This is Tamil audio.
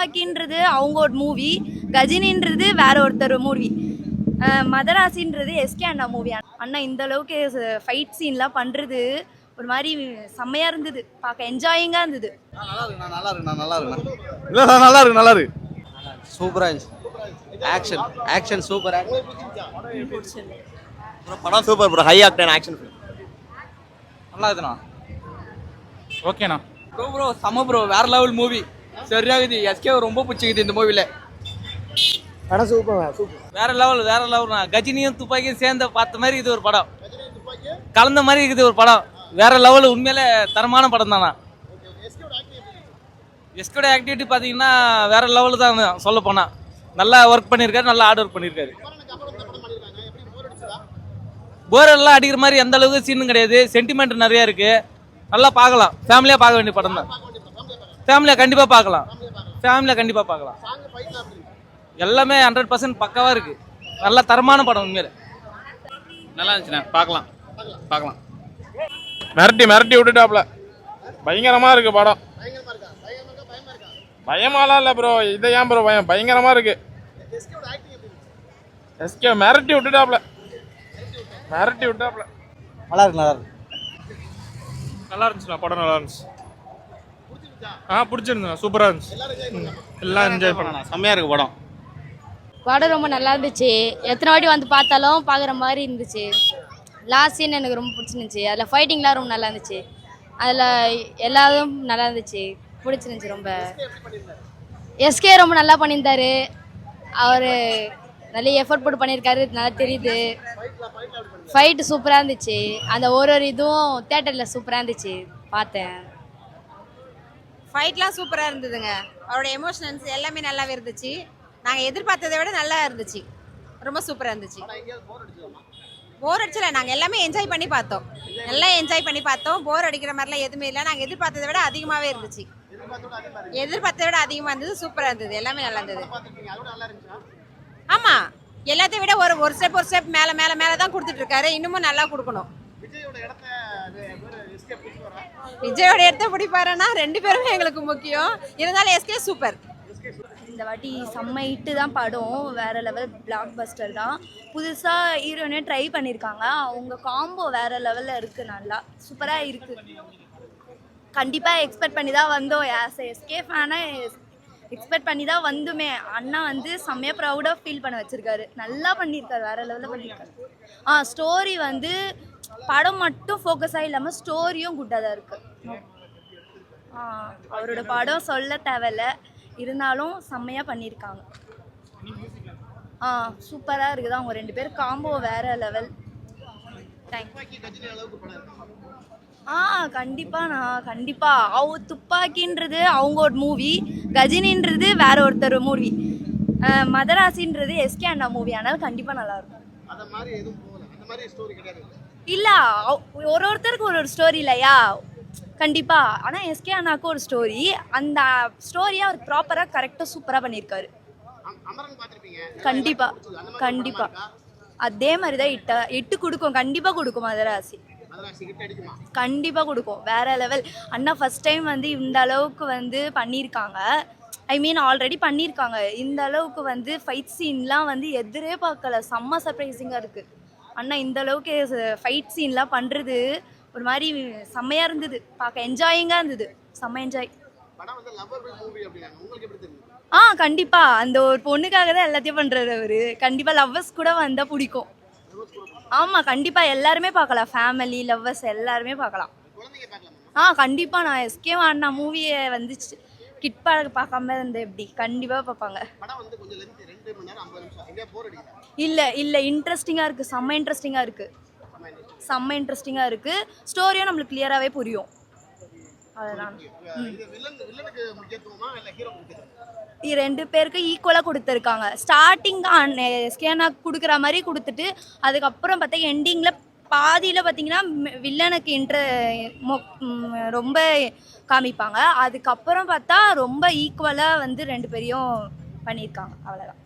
துப்பாக்கின்றது அவங்க ஒரு மூவி கஜினின்றது வேற ஒருத்தர் மூவி மதராசின்றது எஸ்கே அண்ணா மூவி அண்ணா இந்த அளவுக்கு ஃபைட் சீன்லாம் பண்ணுறது ஒரு மாதிரி செம்மையா இருந்தது. பார்க்க என்ஜாயிங்காக இருந்தது. நல்லா இருக்கு நல்லா இருக்கு நல்லா இருக்கு நல்லா இருக்கு சூப்பரா இருந்துச்சு ஆக்ஷன் ஆக்ஷன் சூப்பர் படம் super bro high octane action நல்லா இருக்குண்ணா. ஓகேண்ணா ப்ரோ ப்ரோ செம ப்ரோ வேற லெவல் மூவி சரியாகுது. எஸ்கே ரொம்ப பிடிச்சிக்குது இந்த மூவில படம் சூப்பர் சூப்பர் வேற லெவல் வேற லெவல்ண்ணா கஜினியும் துப்பாக்கியும் சேர்ந்து பார்த்த மாதிரி இது ஒரு படம். கலந்த மாதிரி இருக்குது ஒரு படம். வேற லெவல் உண்மையிலே தரமான படம் தானா? எஸ்கோட ஆக்டிவிட்டி பார்த்தீங்கன்னா வேற லெவல் தான் சொல்ல போனா. நல்லா ஒர்க் பண்ணியிருக்காரு நல்லா ஹார்ட் ஒர்க் பண்ணியிருக்காரு. போர் எல்லாம் அடிக்கிற மாதிரி எந்த அளவுக்கு சீனும் கிடையாது. சென்டிமெண்ட் நிறைய இருக்கு. நல்லா பார்க்கலாம். ஃபேமிலியாக பார்க்க வேண்டிய படம் தான். ஃபேமிலியாக கண்டிப்பாக பார்க்கலாம். ஃபேமிலியாக கண்டிப்பாக பார்க்கலாம். எல்லாமே ஹண்ட்ரட் பர்சன்ட் பக்காவாக இருக்கு. நல்ல தரமான படம் உண்மையில. நல்லா இருந்துச்சுண்ணே. பார்க்கலாம். பார்க்கலாம். மிரட்டி மிரட்டி விட்டுட்டாப்ல பயங்கரமா இருக்கு படம். பயமாலாம் இல்லை ப்ரோ இதை ஏன் ப்ரோ பயம் பயங்கரமா இருக்கு. எஸ்கே மிரட்டி விட்டுட்டாப்ல மிரட்டி விட்டாப்ல நல்லா இருக்கு நல்லா இருக்கு. நல்லா இருந்துச்சுண்ணா. படம் நல்லா இருந்துச்சு. ஆ பிடிச்சிருந்தா. சூப்பராக இருந்துச்சு. எல்லாம் என்ஜாய் பண்ணலாம். செம்மையா இருக்கு படம். படம் ரொம்ப நல்லா இருந்துச்சு. எத்தனை வாட்டி வந்து பார்த்தாலும் பார்க்குற மாதிரி இருந்துச்சு. லாஸ்ட் சீன் எனக்கு ரொம்ப பிடிச்சிருந்துச்சு. அதில் ஃபைட்டிங்லாம் ரொம்ப நல்லா இருந்துச்சு. அதில் எல்லாரும் நல்லா இருந்துச்சு. பிடிச்சிருந்துச்சு ரொம்ப. எஸ்கே ரொம்ப நல்லா பண்ணியிருந்தாரு. அவர் நிறைய எஃபர்ட் போட்டு பண்ணியிருக்காரு. நல்லா தெரியுது. ஃபைட்டு சூப்பராக இருந்துச்சு. அந்த ஒரு ஒரு இதுவும் தேட்டரில் சூப்பராக இருந்துச்சு. பார்த்தேன். ஃபைட்லாம் சூப்பராக இருந்ததுங்க. அவரோட எமோஷனல்ஸ் எல்லாமே நல்லாவே இருந்துச்சு. நாங்கள் எதிர்பார்த்ததை விட நல்லா இருந்துச்சு. ரொம்ப சூப்பராக இருந்துச்சு. போர் அடிச்சல. நாங்கள் எல்லாமே என்ஜாய் பண்ணி பார்த்தோம். நல்லா என்ஜாய் பண்ணி பார்த்தோம். போர் அடிக்கிற மாதிரிலாம் எதுவுமே இல்லை. நாங்கள் எதிர்பார்த்ததை விட அதிகமாகவே இருந்துச்சு. எதிர்பார்த்ததை விட அதிகமாக இருந்தது. சூப்பராக இருந்தது. எல்லாமே நல்லா இருந்தது. ஆமாம் எல்லாத்தையும் விட ஒரு ஒரு ஸ்டெப் ஒரு ஸ்டெப் மேலே மேலே மேலே தான் கொடுத்துட்டு இருக்காரு. இன்னமும் நல்லா கொடுக்கணும். விஜயோட இடத்த பிடிப்பாருன்னா ரெண்டு பேருமே எங்களுக்கு முக்கியம். இருந்தாலும் எஸ்கே சூப்பர். இந்த வாட்டி செம்ம ஹிட்டு தான் படம். வேற லெவல் பிளாக் பஸ்டர் தான். புதுசாக ஹீரோயினே ட்ரை பண்ணியிருக்காங்க அவங்க காம்போ வேற லெவலில் இருக்கு நல்லா. சூப்பராக இருக்கு. கண்டிப்பாக எக்ஸ்பெக்ட் பண்ணி தான் வந்தோம் ஆஸ் எஸ்கே ஃபேனாக எக்ஸ்பெக்ட் பண்ணி தான் வந்துமே. அண்ணா வந்து செம்மையாக ப்ரௌடாக ஃபீல் பண்ண வச்சுருக்காரு. நல்லா பண்ணியிருக்காரு வேறு லெவலில் பண்ணியிருக்காரு ஆ ஸ்டோரி வந்து படம் மட்டும் ஃபோக்கஸாக இல்லாமல் ஸ்டோரியும் குட்டாக தான் இருக்குது ஆ, அவரோட படம் சொல்ல தேவையில்ல. இருந்தாலும் செம்மையாக பண்ணியிருக்காங்க ஆ சூப்பராக இருக்குது. அவங்க ரெண்டு பேரும் காம்போ வேறு லெவல் ஆ கண்டிப்பாண்ணா கண்டிப்பாக அவ துப்பாக்கின்றது அவங்க ஒரு மூவி கஜினின்றது வேற ஒருத்தர் மூவி மதராசின்றது எஸ்கே அண்ணா மூவி அதனால கண்டிப்பாக நல்லாயிருக்கும் இல்லை ஒரு ஒருத்தருக்கு ஒரு ஒரு ஸ்டோரி இல்லையா? கண்டிப்பா. ஆனா எஸ்கே அண்ணாக்கு ஒரு ஸ்டோரி அந்த ஸ்டோரியை அவர் ப்ராப்பரா கரெக்டா சூப்பரா பண்ணியிருக்காரு கண்டிப்பா கண்டிப்பா. அதே மாதிரி தான் இட்ட எட்டு கொடுக்கும். கண்டிப்பா கொடுக்கும் மதராசி. கண்டிப்பா கொடுக்கும். வேற லெவல் அண்ணா ஃபர்ஸ்ட் டைம் வந்து இந்த அளவுக்கு வந்து பண்ணியிருக்காங்க. ஐ மீன் ஆல்ரெடி பண்ணியிருக்காங்க. இந்த அளவுக்கு வந்து ஃபைட் சீன்லாம் வந்து எதிரே பார்க்கல. செம்ம சர்ப்ரைசிங்காக இருக்குது அண்ணா இந்த அளவுக்கு ஃபைட் சீன்லாம் பண்ணுறது ஒரு மாதிரி செம்மையாக இருந்தது. பார்க்க என்ஜாயிங்காக இருந்தது. செம்ம என்ஜாய் ஆ கண்டிப்பா. அந்த ஒரு பொண்ணுக்காக தான் எல்லாத்தையும் பண்றாரு அவரு. கண்டிப்பா லவ்வர்ஸ் கூட வந்தா பிடிக்கும். ஆமா கண்டிப்பா. எல்லாருமே பார்க்கலாம். ஃபேமிலி லவ்வர்ஸ் எல்லாருமே பார்க்கலாம். ஆ கண்டிப்பா. நான் எஸ்கே அண்ணா மூவியை வந்துச்சு. கிட் பார்க்க பார்க்காம இருந்தேன் எப்படி? கண்டிப்பா பார்ப்பாங்க. இல்ல இல்ல. இன்ட்ரெஸ்டிங்கா இருக்கு. செம்ம இன்ட்ரெஸ்டிங்கா இருக்கு. செம்ம இன்ட்ரெஸ்டிங்கா இருக்கு. ஸ்டோரியும் நம்மளுக்கு கிளியராகவே புரியும். அதுதான் ரெண்டு பேருக்கு ஈக்குவலாக கொடுத்துருக்காங்க. ஸ்டார்டிங் ஸ்கேனா கொடுக்குற மாதிரி கொடுத்துட்டு அதுக்கப்புறம் பார்த்தா எண்டிங்கில் பாதியில் பார்த்தீங்கன்னா வில்லனுக்கு இன்ட்ர ரொம்ப காமிப்பாங்க. அதுக்கப்புறம் பார்த்தா ரொம்ப ஈக்குவலாக வந்து ரெண்டு பேரையும் பண்ணியிருக்காங்க. அவ்வளோதான்